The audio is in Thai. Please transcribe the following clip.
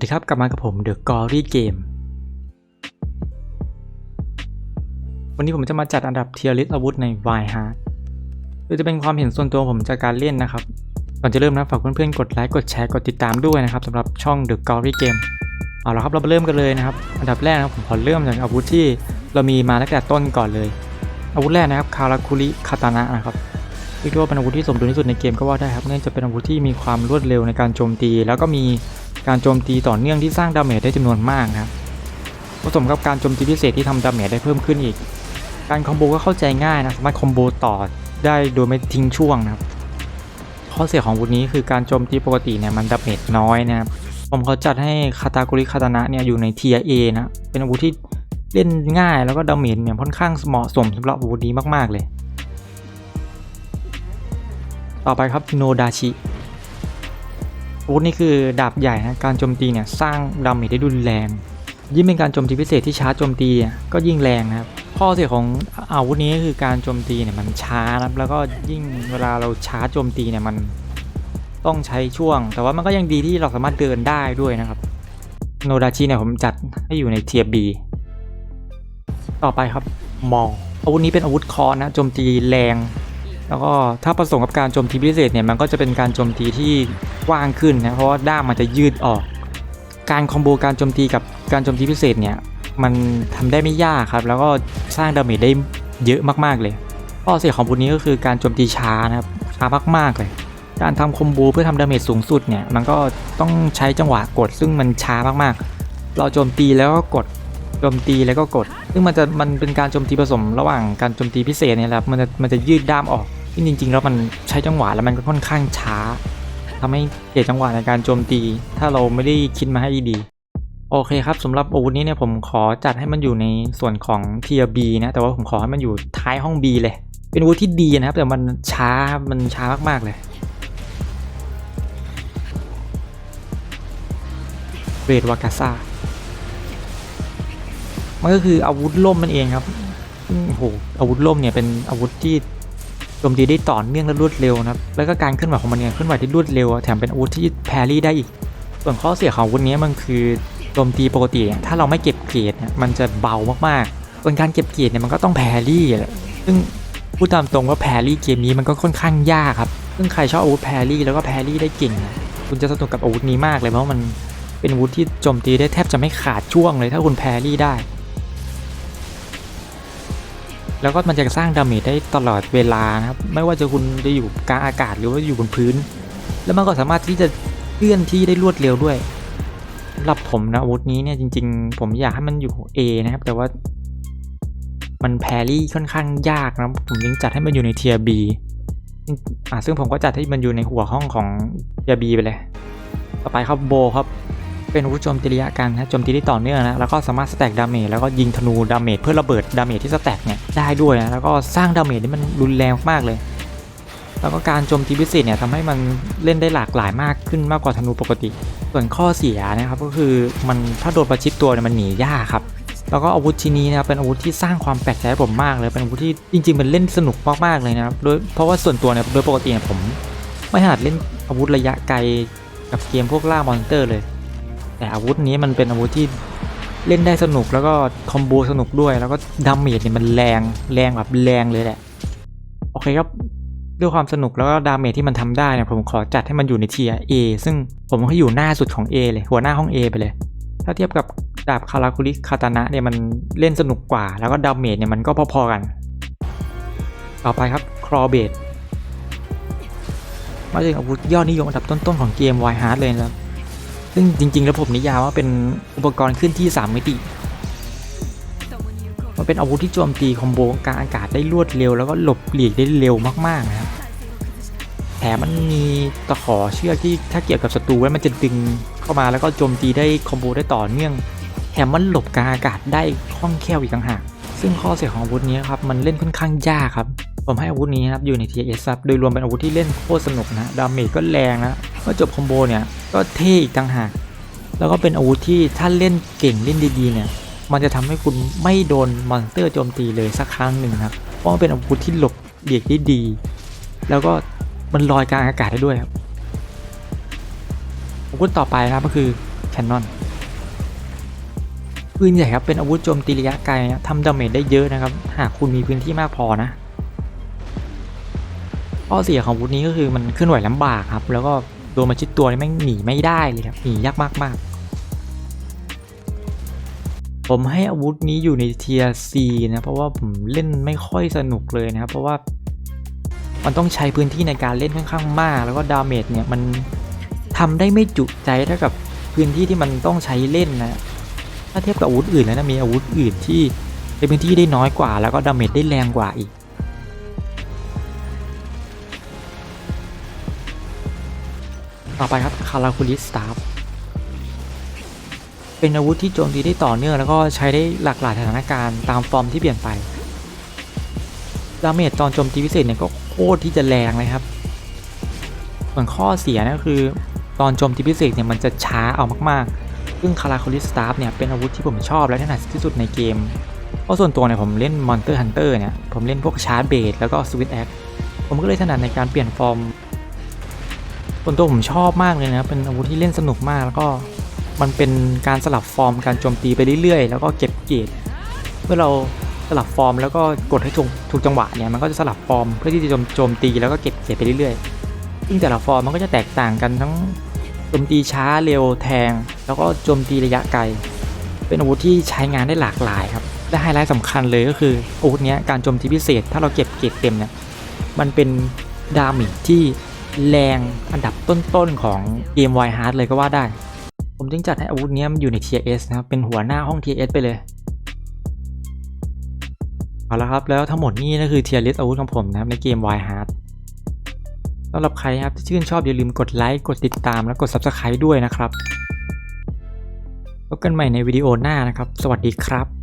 สดีครับ กลับมากับผม The Gory Game วันนี้ผมจะมาจัดอันดับเทียร์ลิสอาวุธใน Y Hard โดยจะเป็นความเห็นส่วนตัวผมจากการเล่นนะครับ ก่อนจะเริ่มนะฝากเพื่อนๆ กดไลค์กดแชร์กดติดตามด้วยนะครับสำหรับช่อง The Gory Game เอาละครับเราเริ่มกันเลยนะครับ อันดับแรกนะผมขอเริ่มจากอาวุธที่เรามีมาตั้งแต่ต้นก่อนเลย อาวุธแรกนะครับคาราคุริคาตานะนะครับเรียกได้ว่าเป็นอาวุธที่สมดุลที่สุดในเกมก็ว่าได้ครับเนื่องจากเป็นอาวุธที่มีความรวดเร็วในการโจมตี แล้วก็มี การโจมตีต่อเนื่องที่สร้างดาเมจได้จำนวนมากนะครับผสมกับการโจมตีพิเศษที่ทำดาเมจได้เพิ่มขึ้นอีก การคอมโบก็เข้าใจง่ายนะสามารถคอมโบต่อได้โดยไม่ทิ้งช่วงนะครับข้อเสียของอาวุธนี้คือการโจมตีปกติเนี่ยมันดาเมจน้อยนะครับผมเขาจัดให้คาตากุริคาตานะเนี่ยอยู่ในเทียเอนะเป็นอาวุธที่เล่นง่ายแล้วก็ดาเมจเนี่ยค่อนข้างเหมาะสมสำหรับอาวุธนี้มากๆเลย ต่อไปครับโนดาชิ อาวุธนี้คือดาบใหญ่นะการโจมตีเนี่ยสร้างดาเมจได้รุนแรง ยิ่งเป็นการโจมตีพิเศษที่ช้าโจมตีอะก็ยิ่งแรงนะครับข้อเสียของอาวุธนี้ก็คือการโจมตีเนี่ยมันช้านะแล้วก็ยิ่งเวลาเราช้าโจมตีเนี่ยมันต้องใช้ช่วง แต่ว่ามันก็ยังดีที่เราสามารถเดินได้ด้วยนะครับ โนดาชิเนี่ยผมจัดให้อยู่ในเทียบีต่อไปครับมอลอาวุธนี้เป็นอาวุธคอนนะโจมตีแรง แล้วก็ถ้าผสมกับการโจมตีพิเศษเนี่ยมันก็จะเป็นการโจมตีที่กว้างขึ้นนะเพราะว่าด้ามมันจะยืดออก การคอมโบการโจมตีกับการโจมตีพิเศษเนี่ยมันทำได้ไม่ยากครับ แล้วก็สร้างดาเมจได้เยอะมากๆเลยข้อเสียของบุนี้ก็คือการโจมตีช้านะครับช้ามากๆเลย การทำคอมโบเพื่อทำดาเมจสูงสุดเนี่ยมันก็ต้องใช้จังหวะกด ซึ่งมันช้ามากๆ เราโจมตีแล้วก็กดโจมตีแล้วก็กด ซึ่งมันจะมันเป็นการโจมตีผสมระหว่างการโจมตีพิเศษเนี่ยแหละมันจะมันจะยืดด้ามออก ซึ่งจริงๆแล้วมันใช้จังหวะแล้วมันก็ค่อนข้างช้าทำให้เสียจังหวะในการโจมตี ถ้าเราไม่ได้คิดมาให้ดีโอเคครับสำหรับอาวุธนี้เนี่ยผมขอจัดให้มันอยู่ในส่วนของเทียบีนะแต่ว่าผมขอให้มันอยู่ท้ายห้อง B เลย เป็นอาวุธที่ดีนะครับ แต่มันช้ามันช้ามากๆเลยเรดวากาซามันก็คืออาวุธล่มมันเองครับโอ้โหอาวุธล่มเนี่ยเป็นอาวุธที่ โจมตีได้ต่อเนื่องและรวดเร็วนะครับ แล้วก็การเคลื่อนไหวของมันเนี่ยเคลื่อนไหวที่รวดเร็ว แถมเป็นอาวุธที่แพรี่ได้อีก ส่วนข้อเสียของอาวุธนี้มันคือโจมตีปกติเนี่ยถ้าเราไม่เก็บเกรดมันจะเบามากๆ ส่วนการเก็บเกรดเนี่ยมันก็ต้องแพรี่แหละซึ่งพูดตามตรงว่าแพรี่เกมนี้มันก็ค่อนข้างยากครับ ซึ่งใครชอบอาวุธแพรี่แล้วก็แพรี่ได้เก่ง คุณจะสนุกกับอาวุธนี้มากเลยเพราะมันเป็นอาวุธที่โจมตีได้แทบจะไม่ขาดช่วงเลยถ้าคุณแพรี่ได้ แล้วก็มันจะสร้างดาเมจได้ตลอดเวลานะครับ ไม่ว่าจะคุณจะอยู่กลางอากาศหรือว่าอยู่บนพื้น แล้วมันก็สามารถที่จะเคลื่อนที่ได้รวดเร็วด้วยสำหรับผมนะอาวุธนี้เนี่ยจริง ๆ ผมอยากให้มันอยู่ A นะครับ แต่ว่า มันแพรี่ค่อนข้างยากนะผมยังจัดให้มันอยู่ในเทียบีอ่าซึ่งผมก็จัดให้มันอยู่ในหัวห้องของเทียบีไปเลย ต่อไปครับโบครับ เป็นอาวุธโจมตีระยะกลางนะโจมตีได้ต่อเนื่องนะแล้วก็สามารถสแต็กดาเมจแล้วก็ยิงธนูดาเมจเพื่อระเบิดดาเมจที่สแต็กเนี่ยได้ด้วยนะแล้วก็สร้างดาเมจที่มันรุนแรงมากเลย แล้วก็การโจมตีพิเศษเนี่ยทำให้มันเล่นได้หลากหลายมากขึ้นมากกว่าธนูปกติ ส่วนข้อเสียนะครับก็คือมันถ้าโดนประชิดตัวเนี่ยมันหนียากครับแล้วก็อาวุธชิ้นนี้นะครับเป็นอาวุธที่สร้างความแปลกใจให้ผมมากเลย เป็นอาวุธที่จริงๆมันเล่นสนุกมากๆเลยนะครับโดยเพราะว่าส่วนตัวเนี่ยโดยปกติเนี่ยผม ไม่ถนัดเล่นอาวุธระยะไกลกับเกมพวกล่ามอนสเตอร์เลย แต่อาวุธนี้มันเป็นอาวุธที่เล่นได้สนุกแล้วก็คอมโบสนุกด้วย แล้วก็ดาเมจเนี่ยมันแรงแรงแบบแรงเลยแหละ โอเคครับด้วยความสนุกแล้วก็ดาเมจที่มันทำได้เนี่ยผมขอจัดให้มันอยู่ในเทียร์ A ซึ่งผมให้อยู่หน้าสุดของ A เลยหัวหน้าห้อง A ไปเลย ถ้าเทียบกับดาบคาราคุริคาตานะเนี่ยมันเล่นสนุกกว่า แล้วก็ดาเมจเนี่ยมันก็พอๆกัน ต่อไปครับครอเบดมาถึงอาวุธยอดนิยมอันดับต้นๆของเกม w i Heart เลยนะครับ ซึ่งจริงๆ แล้วผมนิยามว่าเป็นอุปกรณ์ขึ้นที่ 3 มิติ มันเป็นอาวุธที่โจมตีคอมโบกลางอากาศได้รวดเร็ว แล้วก็หลบหลีกได้เร็วมากๆนะครับ แถมมันมีตะขอเชือกที่ถ้าเกี่ยวกับศัตรูแล้มันจะดึงเข้ามาแล้วก็โจมตีได้คอมโบได้ต่อเนื่อง แถมมันหลบกลางอากาศได้คล่องแคล่วอีกต่างหาก ซึ่งข้อเสียของอาวุธนี้ครับมันเล่นค่อนข้างยากครับ ผมให้อาวุธนี้ครับอยู่ใน TS ครับโดยรวมเป็นอาวุธที่เล่นโคตรสนุกนะ ดาเมจก็แรงนะ เมื่อจบคอมโบเนี่ยก็เท่อีกต่างหาก แล้วก็เป็นอาวุธที่ถ้าเล่นเก่งเล่นดีๆเนี่ยมันจะทำให้คุณไม่โดนมอนสเตอร์โจมตีเลยสักครั้งหนึ่งครับ เพราะมันเป็นอาวุธที่หลบเลียกได้ดี แล้วก็มันลอยกลางอากาศได้ด้วยครับอาวุธต่อไปนะครับก็คือแคนนอนปืนใหญ่ครับเป็นอาวุธโจมตีระยะไกลนะทำดาเมจได้เยอะนะครับ หากคุณมีพื้นที่มากพอนะข้อเสียของอาวุธนี้ก็คือมันเคลื่อนไหวลำบากครับ แล้วก็ โดนมาชิดตัวนี่แม่งหนีไม่ได้เลยครับหนียากมากๆผมให้อาวุธนี้อยู่ในเทียร์ C นะเพราะว่าผมเล่นไม่ค่อยสนุกเลยนะครับเพราะว่ามันต้องใช้พื้นที่ในการเล่นค่อนข้างมาก แล้วก็ดาเมจเนี่ยมันทำได้ไม่จุใจเท่ากับพื้นที่ที่มันต้องใช้เล่นนะถ้าเทียบกับอาวุธอื่นแล้วนะมีอาวุธอื่นที่ในพื้นที่ได้น้อยกว่า แล้วก็ดาเมจได้แรงกว่าอีก ต่อไปครับคาราคูลิสตาร์เป็นอาวุธที่โจมตีได้ต่อเนื่อง แล้วก็ใช้ได้หลากหลายสถานการณ์ตามฟอร์มที่เปลี่ยนไปดาเมจตอนโจมตีพิเศษเนี่ยก็โคตรที่จะแรงเลยครับ ส่วนข้อเสียนะคือตอนโจมตีพิเศษเนี่ยมันจะช้าเอามากๆ ซึ่งคาราคูลิสตาร์เนี่ยเป็นอาวุธที่ผมชอบและถนัดที่สุดในเกม เพราะส่วนตัวเนี่ยผมเล่นมอนเตอร์ฮันเตอร์เนี่ย ผมเล่นพวกชาร์จเบดแล้วก็สวิตแอคผมก็เลยถนัดในการเปลี่ยนฟอร์ม ส่วนตัวผมชอบมากเลยนะเป็นอาวุธที่เล่นสนุกมากแล้วก็มันเป็นการสลับฟอร์มการโจมตีไปเรื่อยๆ แล้วก็เก็บเกรดเมื่อเราสลับฟอร์มแล้วก็กดให้ถูกถูกจังหวะเนี่ยมันก็จะสลับฟอร์มเพื่อที่จะโจมตีแล้วก็เก็บเกรดไปเรื่อยๆซึ่งแต่ละฟอร์มมันก็จะแตกต่างกันทั้งโจมตีช้าเร็วแทง แล้วก็โจมตีระยะไกล เป็นอาวุธที่ใช้งานได้หลากหลายครับและไฮไลท์สำคัญเลยก็คืออาวุธนี้การโจมตีพิเศษ ถ้าเราเก็บเกรดเต็มเนี่ยมันเป็นดาเมจที่ แรงอันดับต้นๆของเกม Wild Heart เลยก็ว่าได้ ผมจึงจัดให้อาวุธนี้มันอยู่ใน T.S. นะครับ เป็นหัวหน้าห้อง T.S. ไปเลย เอาละครับ แล้วทั้งหมดนี้ก็คือ Tier List อาวุธของผมนะครับในเกม Wild Heart สำหรับใครครับที่ชื่นชอบอย่าลืมกดไลค์กดติดตามและกด Subscribe ด้วยนะครับพบกันใหม่ในวิดีโอหน้านะครับ สวัสดีครับ